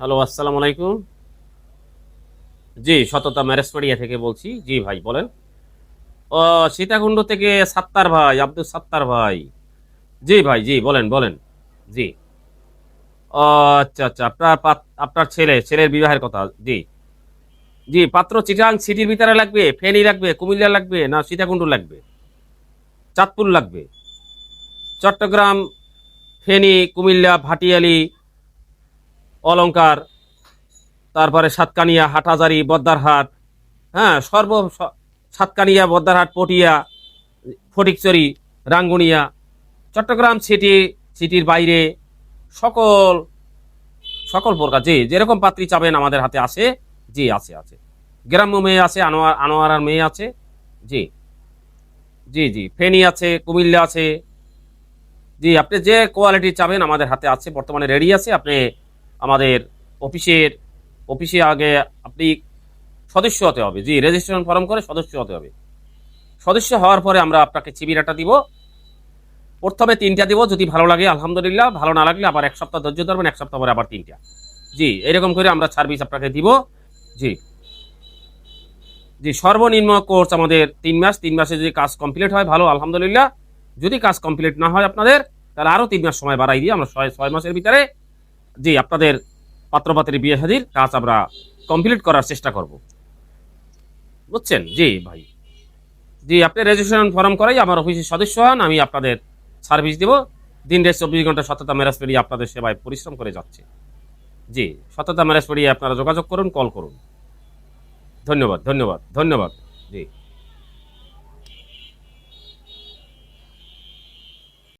Hello, আসসালামু আলাইকুম। জি, সততা ম্যারেজপাড়িয়া থেকে বলছি। জি ভাই, বলেন। ও সীতাকুণ্ড থেকে সাত্তার ভাই, আব্দুল সাত্তার ভাই। জি ভাই, জি, বলেন বলেন। জি। ও আচ্ছা আচ্ছা আপনার আপনার ছেলে, ছেলের বিবাহের কথা, জি। জি, পাত্র চিটাং সিটির ভিতরে লাগবে, ফেনী লাগবে, কুমিল্লা লাগবে, না সীতাকুণ্ড লাগবে? চাঁদপুর লাগবে। চট্টগ্রাম, ফেনী, কুমিল্লা, ভাটিয়ালি অলংকার, তারপরে সাতকানিয়া, হাটহাজারি, বদ্দারহাট হ্যাঁ সর্ব সাতকানিয়া, বদ্দারহাট, পটিয়া, ফটিকচুরি, রাঙ্গুনিয়া, চট্টগ্রাম সিটি সিটির বাইরে সকল সকল প্রকার, জি, যেরকম পাত্রী চাবেন আমাদের হাতে আছে জি, আছে আছে। গ্রাম্য মেয়ে আছে, আনোয়ার, আনোয়ারার মেয়ে আছে, জি। জি জি, ফেনী আছে, কুমিল্লা আছে, জি, আপনি যে কোয়ালিটি চাবেন আমাদের হাতে আছে, বর্তমানে রেডি আছে, আপনি আমাদের অফিসের, অফিসে আগে আপনি সদস্য হতে হবে। জি রেজিস্ট্রেশন ফর্ম করে সদস্য হতে হবে। সদস্য হওয়ার পরে আমরা আপনাকে চিবিরাটা দিব। প্রথমে তিনটা দিব, যদি ভালো লাগে, আলহামদুলিল্লাহ। ভালো না লাগলে আবার এক সপ্তাহ ধৈর্য ধরবেন, এক সপ্তাহ পরে আবার তিনটা। জি, এরকম করে আমরা সার্ভিস আপনাকে দিব। জি। জি, সর্বনিম্ন কোর্স আমাদের তিন মাস। তিন মাসে যদি কাজ কমপ্লিট হয়, ভালো, আলহামদুলিল্লাহ। যদি কাজ কমপ্লিট না হয় আপনাদের, তাহলে আরও তিন মাস সময় বাড়াই দিয়ে আমরা ছয় ছয় মাসের ভিতরে জি, আপনাদের পাত্রপাত্রের বিয়ে হাজির, কাজ আমরা কমপ্লিট করার চেষ্টা করব। বুঝছেন? জি, ভাই। জি, আপনি রেজিস্ট্রেশন ফর্ম করাই আমার অফিসের সদস্য হন, আমি আপনাদের সার্ভিস দেব। দিন রেট চব্বিশ ঘণ্টা সততা ম্যারেজ পেরিয়ে আপনাদের সেবায় পরিশ্রম করে যাচ্ছে। জি, সততা ম্যারেজ পেরিয়ে আপনারা যোগাযোগ করুন কল করুন। ধন্যবাদ ধন্যবাদ ধন্যবাদ। জি।